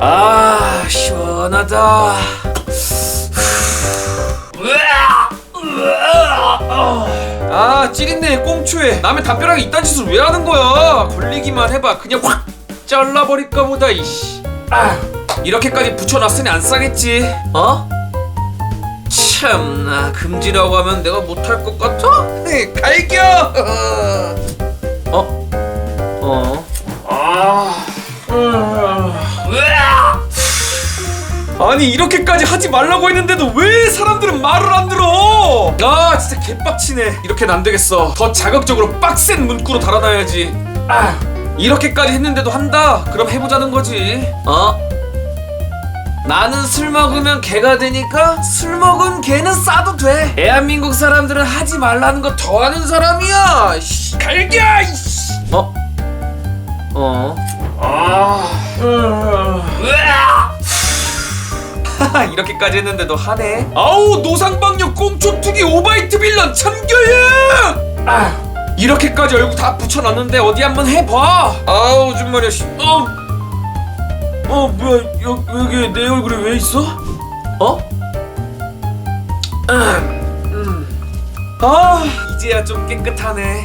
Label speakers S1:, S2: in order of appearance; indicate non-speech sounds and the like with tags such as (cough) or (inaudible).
S1: 아 시원하다 아 찌린내 꽁초에 남의 담벼락에 이딴 짓을 왜 하는 거야 걸리기만 해봐 그냥 확 잘라버릴까 보다 이씨 아 이렇게까지 붙여놨으니 안 싸겠지 어? 참나 금지라고 하면 내가 못할 것 같아? 헤, (laughs) 갈겨 (laughs) 어? 어? 아니 이렇게까지 하지 말라고 했는데도 왜 사람들은 말을 안 들어? 아 진짜 개빡치네. 이렇게는 안 되겠어. 더 자극적으로 빡센 문구로 달아놔야지. 아 이렇게까지 했는데도 한다. 그럼 해보자는 거지. 어? 나는 술 먹으면 개가 되니까 술 먹은 개는 싸도 돼. 대한민국 사람들은 하지 말라는 거 더 하는 사람이야. 씨, 갈겨. 어? 어? 아. 으아. 하하, (laughs) 이렇게까지 했는데도 하네. 아우 노상방역 꽁초투기 오바이트 빌런 참교육. 아 이렇게까지 얼굴 다 붙여놨는데 어디 한번 해봐. 아우 정말이야. 씨. 어. 어 뭐야 여, 여기 내 얼굴이 왜 있어? 어? 음. 아 이제야 좀 깨끗하네.